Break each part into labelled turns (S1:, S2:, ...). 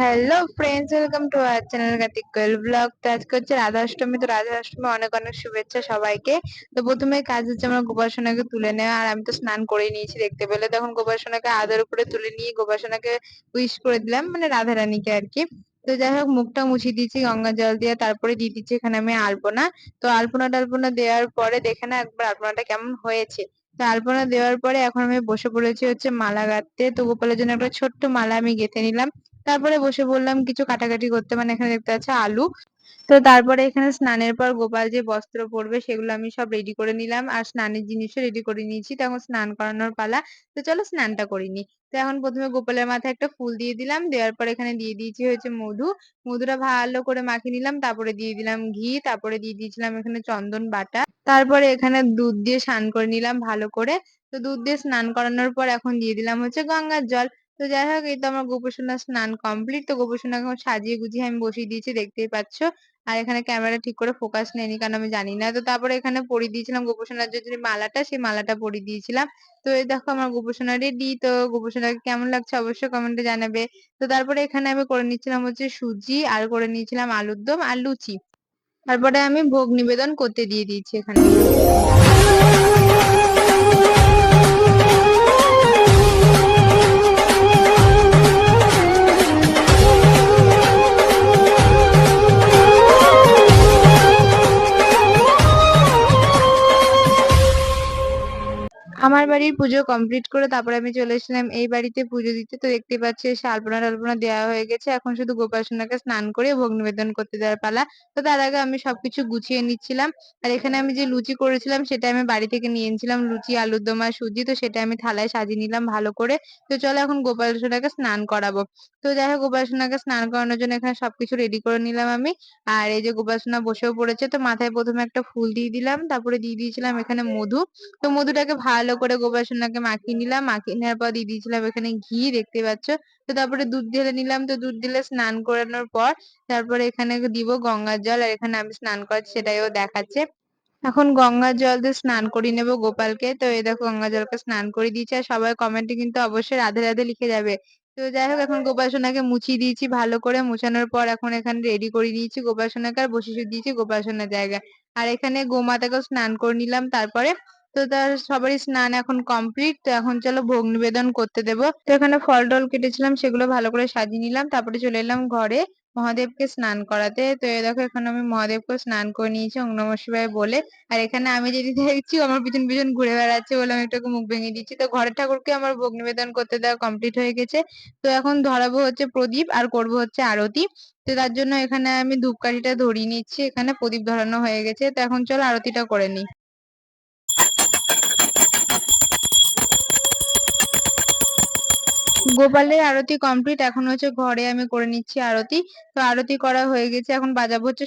S1: Hello friends welcome to our channel Gatik Koyel vlog তো আজকে হচ্ছে রাধা অষ্টমী তো রাধা অষ্টমী অনেক অনেক শুভেচ্ছা সবাইকে। তো প্রথমে কাজ হচ্ছে আমার গোপাসনাকে তুলে নেওয়া, আর আমি তো স্নান করে নিয়েছি দেখতে পেলে। তখন গোপাসনাকে আদার উপরে তুলে নিয়ে গোপাসনাকে উইশ করে দিলাম মানে রাধা রানীকে আর কি। তো যাই হোক, মুখটা মুছিয়ে দিয়েছি, গঙ্গা জল দিয়ে, তারপরে দিয়ে দিচ্ছি এখানে আমি আলপনা। তো আলপনা টালপনা দেওয়ার পরে দেখে না একবার আলপনাটা কেমন হয়েছে। তো আলপনা দেওয়ার পরে এখন আমি বসে পড়েছি হচ্ছে মালা গাঁথতে। তো গোপালের জন্য একটা ছোট্ট মালা আমি গেঁথে নিলাম। তারপরে বসে বললাম কিছু কাটাকাটি করতে মানে এখানে দেখতে পাচ্ছি আলু। তো তারপরে এখানে স্নানের পর গোপাল যে বস্ত্র পরবে সেগুলো আমি সব রেডি করে নিলাম, আর স্নানের জিনিসও রেডি করে নিয়েছি। তখন স্নান করানোর পালা, তো চলো স্নানটা করিনি তো এখন প্রথমে গোপালের মাথায় একটা ফুল দিয়ে দিলাম, দেওয়ার পর এখানে দিয়ে দিয়েছি হচ্ছে মধু। মধুটা ভালো করে মাখিয়ে নিলাম, তারপরে দিয়ে দিলাম ঘি, তারপরে দিয়ে দিয়েছিলাম এখানে চন্দন বাটা। তারপরে এখানে দুধ দিয়ে স্নান করে নিলাম ভালো করে। তো দুধ দিয়ে স্নান করানোর পর এখন দিয়ে দিলাম হচ্ছে গঙ্গার জল। তো যাই হোক, এই তো আমার গোপসোনার স্নান কমপ্লিট তো গোপসোনাকে এখন সাজিয়ে গুজিয়ে আমি বসিয়ে দিয়েছি, দেখতেই পাচ্ছ। আর এখানে ক্যামেরা ঠিক করে ফোকাস নেয়নি, কারণ আমি জানি না। তো তারপরে এখানে পরিয়ে দিয়েছিলাম গোপসোনার যে মালাটা, সেই মালাটা পরিয়ে দিয়েছিলাম। তো এই দেখো আমার গোপসোনা রেডি তো গোপসোনাকে কেমন লাগছে অবশ্যই কমেন্টে জানাবে। তো তারপরে এখানে আমি করে নিচ্ছিলাম হচ্ছে সুজি, আর করে নিয়েছিলাম আলুর দম আর লুচি। তারপরে আমি ভোগ নিবেদন করতে দিয়ে দিয়েছি এখানে। আমার বাড়ির পুজো কমপ্লিট করে তারপরে আমি চলে এসেছিলাম এই বাড়িতে পুজো দিতে। তো দেখতে পাচ্ছি এসে আলপনা টালপনা দেওয়া হয়ে গেছে। এখন শুধু গোপাল সোনাকে স্নান করে ভোগ নিবেদন করতে দেওয়ার পালা। তো তার আগে আমি সবকিছু গুছিয়ে নিচ্ছিলাম। আর এখানে আমি যে লুচি করেছিলাম সেটা আমি বাড়ি থেকে নিয়ে এনেছিলাম। লুচি, আলুর দম আর সুজি তো সেটা আমি থালায় সাজিয়ে নিলাম ভালো করে। তো চলো এখন গোপাল সোনাকে স্নান করাবো। তো যাই হোক গোপাল সোনাকে স্নান করানোর জন্য এখানে সবকিছু রেডি করে নিলাম আমি। আর এই যে গোপাল সোনা বসেও পড়েছে, তো মাথায় প্রথমে একটা ফুল দিয়ে দিলাম। তারপরে দিয়ে দিয়েছিলাম এখানে মধু। তো মধুটাকে ভালো করে গোপাল সোনাকে মাখিয়ে নিলাম। মাখিয়ে নেওয়ার পর দিয়ে দিয়েছিলাম এখানে ঘি, দেখতে পাচ্ছ? তো তারপরে দুধ ঢেলে নিলাম। তো দুধ দিলে স্নান করানোর পর তারপরে এখানে দিব গঙ্গার জল আর এখানে আমি স্নান করাচ্ছি সেটাইও দেখাচ্ছে। এখন গঙ্গার জল দিয়ে স্নান করিয়ে নেব গোপালকে। তো এই দেখো গঙ্গার জলকে স্নান করে দিয়েছি আর সবাই কমেন্টে কিন্তু অবশ্যই রাধে রাধে লিখে যাবে। তো যাই হোক, এখন গোপাল সোনাকে মুছিয়ে দিয়েছি ভালো করে। মুছানোর পর এখন এখানে রেডি করে দিয়েছি গোপাল সোনাকে আর বসিয়ে দিয়েছি গোপাল সোনার জায়গায়। আর এখানে গোমাতাকেও স্নান করে নিলাম। তারপরে তো তার সবারই স্নান এখন কমপ্লিট তো এখন চলো ভোগ নিবেদন করতে দেবো। তো এখানে ফল টল কেটেছিলাম, সেগুলো ভালো করে সাজিয়ে নিলাম, তারপরে চলে এলাম ঘরে মহাদেবকে স্নান করাতে। তো এই দেখো, এখানে আমি মহাদেবকে স্নান করে নিয়েছি ওং নমঃ শিবায় বলে। আর এখানে আমি যদি দেখছি আমার পিছন পিছন ঘুরে বেড়াচ্ছে বলে আমি একটু মুখ ভেঙে দিচ্ছি। তো ঘরের ঠাকুরকে আমার ভোগ নিবেদন করতে দেওয়া কমপ্লিট হয়ে গেছে। তো এখন ধরাবো হচ্ছে প্রদীপ আর করব হচ্ছে আরতি। তো তার জন্য এখানে আমি ধূপকাঠিটা ধরিয়ে নিচ্ছি, এখানে প্রদীপ ধরানো হয়ে গেছে। তো এখন চলো আরতিটা করে নিই। গোপালের আরতি কমপ্লিট এখন হচ্ছে ঘরে আমি করে নিচ্ছি আরতি। তো আরতি করা হয়ে গেছে, এখন বাজাবো হচ্ছে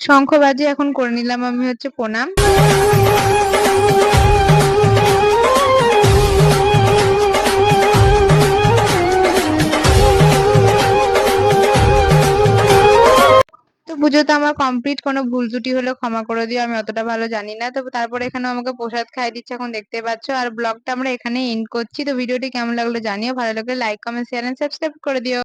S1: শঙ্খ বাজে এখন করে নিলাম আমি হচ্ছে প্রণাম। পুজো তো আমার কমপ্লিট কোনো ভুল ত্রুটি হলে ক্ষমা করে দিও, আমি অতটা ভালো জানি না। তো তারপরে এখানে আমাকে প্রসাদ খাই দিচ্ছে, এখন দেখতে পাচ্ছ। আর ব্লগটা আমরা এখানে এন্ড করছি। তো ভিডিওটি কেমন লাগল জানিও, ভালো লাগলে like comment share and subscribe করে দিও।